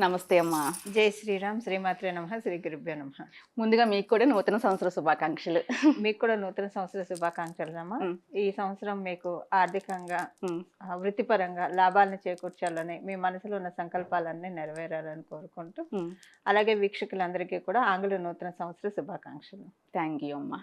నమస్తే అమ్మా. జై శ్రీరామ్ శ్రీమాత్రే నమ శ్రీ గురుభ్యో నమ. ముందుగా మీకు కూడా నూతన సంవత్సర శుభాకాంక్షలు. మీకు కూడా నూతన సంవత్సర శుభాకాంక్షలు అమ్మా. ఈ సంవత్సరం మీకు ఆర్థికంగా వృత్తిపరంగా లాభాలను చేకూర్చాలని మీ మనసులో ఉన్న సంకల్పాలన్నీ నెరవేరాలని కోరుకుంటూ. అలాగే వీక్షకులందరికీ కూడా ఆంగ్ల నూతన సంవత్సర శుభాకాంక్షలు. థ్యాంక్ యూ అమ్మ.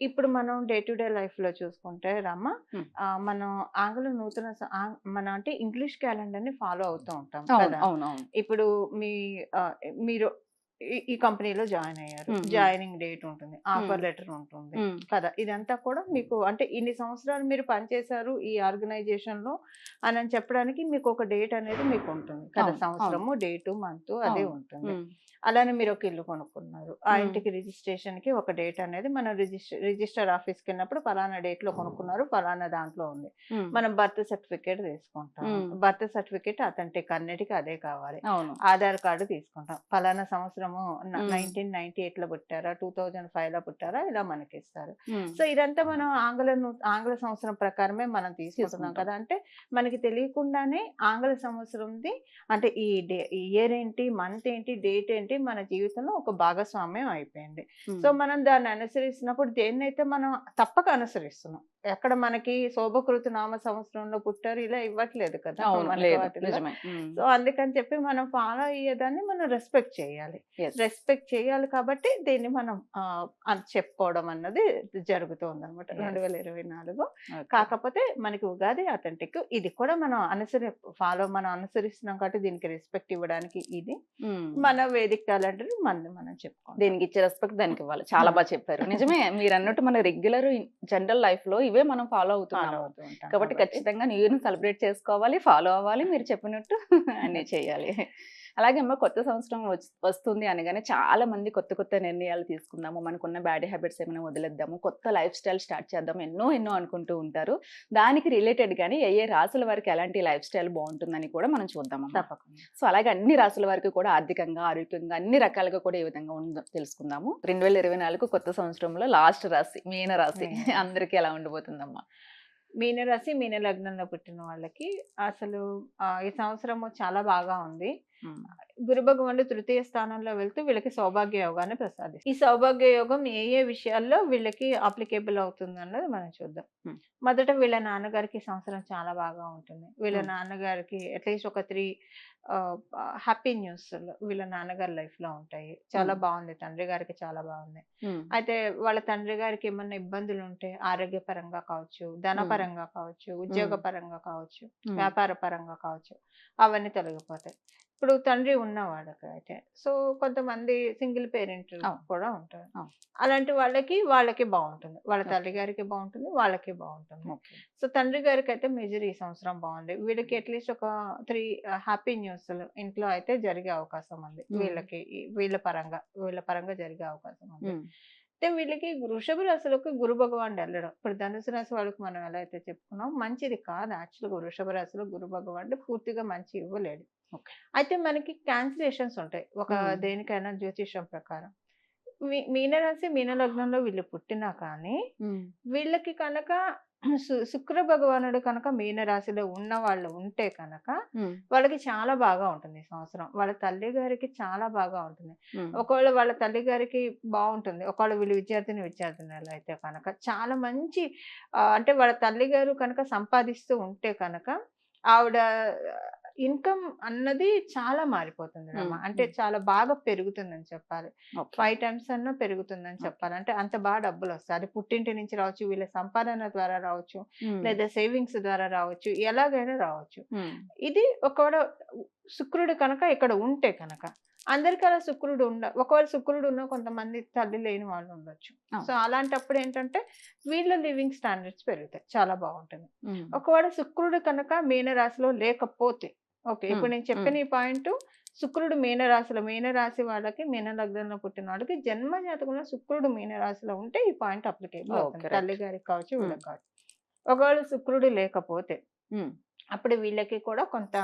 ఇప్పుడు మనం డే టు డే లైఫ్లో చూసుకుంటే రమ్మ మనం ఆంగ్ల నూతన మన అంటే ఇంగ్లీష్ క్యాలెండర్ని ఫాలో అవుతూ ఉంటాం కదా. ఇప్పుడు మీ మీరు ఈ- కంపెనీలో జాయిన్ అయ్యారు. జాయినింగ్ డేట్ ఉంటుంది. ఆఫర్. లెటర్ ఉంటుంది కదా. ఇదంతా కూడా మీకు అంటే ఇన్ని సంవత్సరాలు మీరు పనిచేశారు ఈ ఆర్గనైజేషన్లో అని అని చెప్పడానికి మీకు ఒక డేట్ అనేది మీకు ఉంటుంది కదా. సంవత్సరము డేటు మంత్ అదే. ఉంటుంది. అలానే మీరు ఒక ఇల్లు కొనుక్కున్నారు. ఆ. ఇంటికి రిజిస్ట్రేషన్కి ఒక డేట్ అనేది మనం రిజిస్టర్ రిజిస్టర్ ఆఫీస్కి వెళ్ళినప్పుడు ఫలానా డేట్లో కొనుక్కున్నారు ఫలానా దాంట్లో ఉంది. మనం బర్త్ సర్టిఫికేట్ తీసుకుంటాం. బర్త్ సర్టిఫికేట్ అథెంటిక్ అన్నిటికీ అదే కావాలి. ఆధార్ కార్డు తీసుకుంటాం. ఫలానా సంవత్సరము. నైన్టీన్ నైన్టీ ఎయిట్లో పుట్టారా? టూ థౌజండ్ ఫైవ్లో పుట్టారా? ఇలా మనకి ఇస్తారు సో ఇదంతా మనం ఆంగ్ల ఆంగ్ల సంవత్సరం ప్రకారమే మనం తీసుకుంటున్నాం తీసుకుంటాం. కదా? అంటే మనకి తెలియకుండానే ఆంగ్ల సంవత్సరంది అంటే ఈ ఇయర్ ఏంటి మంత్ ఏంటి డేట్ ఏంటి మన జీవితంలో ఒక భాగస్వామ్యం అయిపోయింది. సో మనం దాన్ని అనుసరిస్తున్నప్పుడు దేన్నైతే మనం తప్పక అనుసరిస్తున్నాం. ఎక్కడ మనకి శోభకృత నామ సంవత్సరంలో పుట్టారు ఇలా ఇవ్వట్లేదు కదా? సో అందుకని చెప్పి మనం ఫాలో అయ్యేదాన్ని మనం రెస్పెక్ట్ చేయాలి. రెస్పెక్ట్ చేయాలి కాబట్టి దీన్ని మనం చెప్పుకోవడం అన్నది జరుగుతుంది అనమాట. రెండు వేల ఇరవై నాలుగు. కాకపోతే మనకి ఉగాది అథెంటిక్ ఇది కూడా మనం అనుసరి ఫాలో మనం అనుసరిస్తున్నాం కాబట్టి దీనికి రెస్పెక్ట్ ఇవ్వడానికి ఇది. మన వేదిక క్యాలెండర్ మనది మనం చెప్పుకోండి దేనికి ఇచ్చే రెస్పెక్ట్ దానికి ఇవ్వాలి. చాలా బాగా చెప్పారు. నిజమే మీరు అన్నట్టు మన రెగ్యులర్ జనరల్ లైఫ్లో ఇవే మనం ఫాలో ఫాలో అవుతున్నాము అవుతూ ఉంటాం కాబట్టి ఖచ్చితంగా న్యూ ఇయర్ సెలబ్రేట్ చేసుకోవాలి ఫాలో అవ్వాలి మీరు చెప్పినట్టు అన్ని చేయాలి. అలాగే అమ్మ కొత్త సంవత్సరం వస్తుంది అనగానే చాలా మంది కొత్త కొత్త నిర్ణయాలు తీసుకుందాము మనకున్న బ్యాడ్ హ్యాబిట్స్ ఏమైనా వదిలేద్దాము కొత్త లైఫ్ స్టైల్ స్టార్ట్ చేద్దాము ఎన్నో ఎన్నో అనుకుంటూ ఉంటారు. దానికి రిలేటెడ్ గానీ ఏ ఏ రాసుల వారికి ఎలాంటి లైఫ్ స్టైల్ బాగుంటుందని కూడా మనం చూద్దాము తప్పకుండా. సో అలాగే అన్ని రాసుల వారికి కూడా ఆర్థికంగా ఆరోగ్యంగా అన్ని రకాలుగా కూడా ఏ విధంగా ఉందో తెలుసుకుందాము. రెండు వేల ఇరవై నాలుగు కొత్త సంవత్సరంలో లాస్ట్ రాశి మీన రాశి. అందరికీ ఎలా ఉండబోతుందమ్మా మీనరాశి మీన లగ్నంలో పుట్టిన వాళ్ళకి అసలు ఈ సంవత్సరము చాలా బాగా ఉంది. ఉమ్. గురు భగవానుడు తృతీయ స్థానంలో వెళ్తూ వీళ్ళకి సౌభాగ్య యోగాన్ని ప్రసాదిస్తుంది ఈ సౌభాగ్య యోగం ఏ ఏ విషయాల్లో వీళ్ళకి అప్లికేబుల్ అవుతుంది అన్నది మనం చూద్దాం. మొదట వీళ్ళ నాన్నగారికి సంవత్సరం చాలా బాగా ఉంటుంది వీళ్ళ. నాన్నగారికి అట్లీస్ట్ ఒక త్రీ హ్యాపీ న్యూస్ వీళ్ళ నాన్నగారి లైఫ్లో ఉంటాయి చాలా. బాగుంది తండ్రి గారికి చాలా బాగుంది. అయితే వాళ్ళ తండ్రి గారికి ఏమన్నా ఇబ్బందులు ఉంటే ఆరోగ్యపరంగా కావచ్చు ధనపరంగా కావచ్చు ఉద్యోగ పరంగా కావచ్చు. వ్యాపార పరంగా కావచ్చు అవన్నీ తొలగిపోతాయి ఇప్పుడు తండ్రి ఉన్నవాళ్ళకి అయితే సో కొంతమంది సింగిల్ పేరెంట్. కూడా ఉంటారు. అలాంటి వాళ్ళకి వాళ్ళకి బాగుంటుంది వాళ్ళ. తల్లి గారికి బాగుంటుంది వాళ్ళకి బాగుంటుంది. సో తండ్రి గారికి అయితే మేజర్ ఈ సంవత్సరం బాగుంది వీళ్ళకి అట్లీస్ట్ ఒక త్రీ హ్యాపీ న్యూస్ ఇంట్లో అయితే జరిగే అవకాశం ఉంది. వీళ్ళకి వీళ్ళ పరంగా వీళ్ళ పరంగా జరిగే అవకాశం ఉంది. అయితే వీళ్ళకి వృషభ రాశిలోకి గురు భగవానుడు వెళ్ళడం ఇప్పుడు ధనుసు రాశి వాళ్ళకి మనం ఎలా అయితే చెప్పుకున్నాం మంచిది కాదు యాక్చువల్గా వృషభ రాశిలో గురు భగవానుడు పూర్తిగా మంచి ఇవ్వలేడు. అయితే మనకి క్యాన్సిలేషన్స్ ఉంటాయి ఒక. దేనికైనా జ్యోతిషం ప్రకారం మీనరాశి మీన లగ్నంలో వీళ్ళు పుట్టినా కానీ. వీళ్ళకి కనుక శుక్ర భగవానుడు కనుక మీనరాశిలో ఉన్న వాళ్ళు ఉంటే కనుక. వాళ్ళకి చాలా బాగా ఉంటుంది సంవత్సరం వాళ్ళ తల్లి గారికి చాలా బాగా ఉంటుంది. ఒకవేళ వాళ్ళ తల్లి గారికి బాగుంటుంది ఒకవేళ వీళ్ళు విద్యార్థిని విద్యార్థినులు అయితే కనుక చాలా మంచి అంటే వాళ్ళ తల్లి గారు కనుక సంపాదిస్తూ ఉంటే కనుక ఆవిడ ఇన్కమ్ అన్నది చాలా మారిపోతుంది రమ్మ మ్మ్. అంటే చాలా బాగా పెరుగుతుందని చెప్పాలి. ఫైవ్ టైమ్స్ అన్నా పెరుగుతుందని చెప్పాలి. అంటే అంత బాగా డబ్బులు వస్తాయి అది పుట్టింటి నుంచి రావచ్చు వీళ్ళ సంపాదన ద్వారా రావచ్చు లేదా సేవింగ్స్ ద్వారా రావచ్చు ఎలాగైనా రావచ్చు. ఇది ఒకవేళ శుక్రుడు కనుక ఇక్కడ ఉంటే కనుక అందరికీ అలా శుక్రుడు ఉండ ఒకవేళ శుక్రుడు ఉన్న కొంతమంది తల్లి లేని వాళ్ళు ఉండొచ్చు. సో అలాంటప్పుడు ఏంటంటే వీళ్ళ లివింగ్ స్టాండర్డ్స్ పెరుగుతాయి. చాలా బాగుంటుంది. ఒకవేళ శుక్రుడు కనుక మీనరాశిలో లేకపోతే ఓకే. ఇప్పుడు నేను చెప్పిన ఈ పాయింట్ శుక్రుడు మీనరాశిలో మీనరాశి వాళ్ళకి మీన లగ్నంలో పుట్టిన వాళ్ళకి జన్మ జాతకంలో శుక్రుడు మీనరాశిలో ఉంటే ఈ పాయింట్ అప్లికేబుల్ అవుతుంది. తల్లి గారికి కావచ్చు. వీళ్ళకి కావచ్చు. ఒకవేళ శుక్రుడు లేకపోతే అప్పుడు వీళ్ళకి కూడా కొంత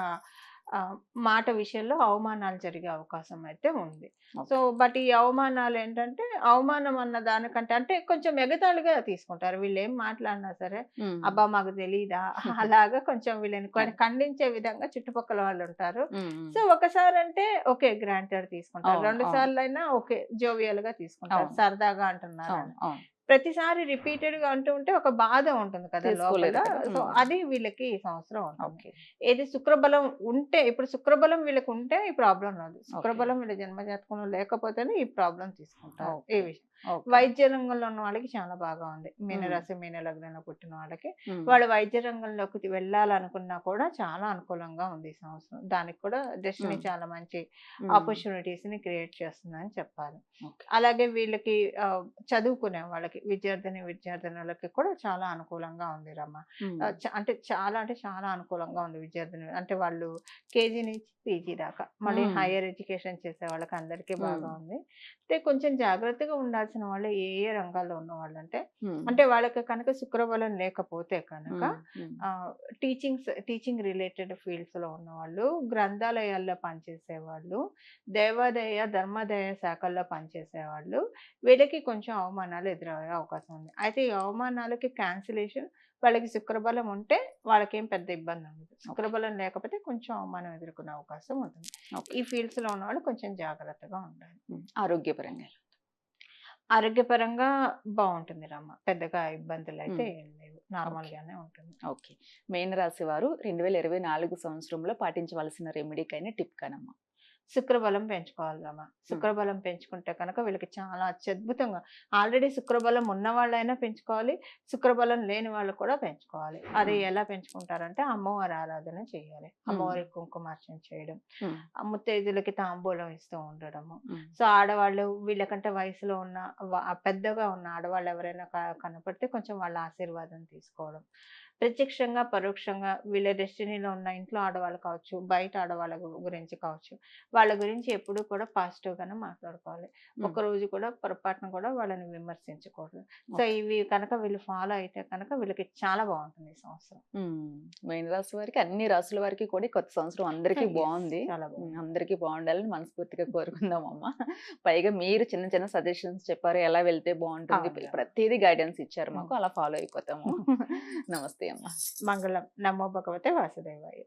మాట విషయంలో అవమానాలు జరిగే అవకాశం అయితే ఉంది. సో బట్ ఈ అవమానాలు ఏంటంటే అవమానం అన్న దానికంటే అంటే కొంచెం ఎగతాళిగా తీసుకుంటారు. వీళ్ళు ఏం మాట్లాడినా సరే అబ్బా మాకు తెలీదా? అలాగా కొంచెం వీళ్ళని ఖండించే విధంగా చుట్టుపక్కల వాళ్ళు ఉంటారు సో ఒకసారి అంటే ఓకే గ్రాంటెడ్ తీసుకుంటారు. రెండు. సార్లు అయినా ఓకే జోవియల్గా తీసుకుంటారు. సరదాగా అంటున్నారు. ప్రతిసారి రిపీటెడ్గా అంటూ ఉంటే ఒక బాధ ఉంటుంది కదా లోపల. సో. అది వీళ్ళకి ఈ సంవత్సరం ఉంటుంది ఏది శుక్రబలం ఉంటే ఇప్పుడు శుక్రబలం వీళ్ళకి ఉంటే ఈ ప్రాబ్లం రాదు. శుక్రబలం వీళ్ళ జన్మజాతకంలో లేకపోతేనే ఈ ప్రాబ్లం తీసుకుంటారు. ఈ విషయం. వైద్య రంగంలో ఉన్న వాళ్ళకి చాలా బాగా ఉంది. మీనరాశి మీన లగ్నంలో పుట్టిన వాళ్ళకి. వాళ్ళు వైద్య రంగంలోకి వెళ్ళాలనుకున్నా కూడా చాలా అనుకూలంగా ఉంది ఈ సంవత్సరం. దానికి కూడా డెస్టినీ. చాలా మంచి ఆపర్చునిటీస్ని క్రియేట్ చేస్తుందని చెప్పాలి. అలాగే వీళ్ళకి చదువుకునే వాళ్ళకి విద్యార్థిని విద్యార్థినులకి కూడా చాలా అనుకూలంగా ఉంది రమ్మ. అంటే చాలా అంటే చాలా అనుకూలంగా ఉంది విద్యార్థిని. అంటే వాళ్ళు కేజీ నుంచి పీజీ దాకా మళ్ళీ. హైయర్ ఎడ్యుకేషన్ చేసే వాళ్ళకి అందరికీ బాగా. ఉంది. అంటే కొంచెం జాగ్రత్తగా ఉండాల్సిన వాళ్ళు ఏ ఏ రంగాల్లో ఉన్న వాళ్ళు అంటే అంటే వాళ్ళకి కనుక శుక్రబలం లేకపోతే కనుక టీచింగ్స్ టీచింగ్ రిలేటెడ్ ఫీల్డ్స్లో ఉన్న వాళ్ళు గ్రంథాలయాల్లో పనిచేసే వాళ్ళు దేవాదాయ ధర్మాదాయ శాఖల్లో పనిచేసే వాళ్ళు వీళ్ళకి కొంచెం అవమానాలు ఎదురయ్యే అవకాశం ఉంది. అయితే ఈ అవమానాలకి క్యాన్సిలేషన్ వాళ్ళకి శుక్రబలం ఉంటే వాళ్ళకేం పెద్ద ఇబ్బంది ఉండదు. శుక్రబలం లేకపోతే కొంచెం అవమానం ఎదుర్కొనే అవకాశం ఉంటుంది. ఈ ఫీల్డ్స్లో ఉన్న వాళ్ళు కొంచెం జాగ్రత్తగా ఉండాలి. ఆరోగ్యపరంగా ఆరోగ్యపరంగా బాగుంటుంది రమ్మ. పెద్దగా ఇబ్బందులు అయితే. ఏం లేవు. నార్మల్ గానే ఉంటుంది. ఓకే. మీనరాశి వారు రెండు వేల ఇరవై నాలుగు సంవత్సరంలో పాటించవలసిన రెమెడీకైనా టిప్ కనమ్మా. శుక్రబలం పెంచుకోవాలి రమ్మ శుక్రబలం పెంచుకుంటే కనుక వీళ్ళకి చాలా అత్యద్భుతంగా ఆల్రెడీ శుక్రబలం ఉన్న వాళ్ళైనా పెంచుకోవాలి శుక్రబలం లేని వాళ్ళు కూడా పెంచుకోవాలి. అది. ఎలా పెంచుకుంటారంటే అమ్మవారి ఆరాధన చేయాలి. అమ్మవారి కుంకుమార్చన చేయడం ముత్తైదులకి తాంబూలం ఇస్తూ ఉండడము. సో ఆడవాళ్ళు వీళ్ళకంటే వయసులో ఉన్న పెద్దగా ఉన్న ఆడవాళ్ళు ఎవరైనా కనపడితే కొంచెం వాళ్ళ ఆశీర్వాదం తీసుకోవడం. ప్రత్యక్షంగా పరోక్షంగా వీళ్ళ డెస్టినీలో ఉన్న ఇంట్లో ఆడవాళ్ళు కావచ్చు బయట ఆడవాళ్ళ గురించి కావచ్చు వాళ్ళ గురించి ఎప్పుడూ కూడా పాజిటివ్ గానే మాట్లాడుకోవాలి. రోజు కూడా పొరపాటున కూడా వాళ్ళని విమర్శించకూడదు. సో. ఇవి కనుక వీళ్ళు ఫాలో అయితే కనుక వీళ్ళకి చాలా బాగుంటుంది ఈ సంవత్సరం. ఉమ్, మీనరాశి వారికి అన్ని రాసుల వారికి కూడా కొత్త సంవత్సరం అందరికీ బాగుంది. అందరికీ బాగుండాలని మనస్ఫూర్తిగా కోరుకుందాం అమ్మ పైగా మీరు చిన్న చిన్న సజెషన్స్ చెప్పారు ఎలా వెళ్తే బాగుంటుంది. ప్రతిదీ గైడెన్స్ ఇచ్చారు మాకు. అలా ఫాలో అయిపోతాము. నమస్తే అమ్మ మంగళం. నమో భగవతే వాసుదేవాయ.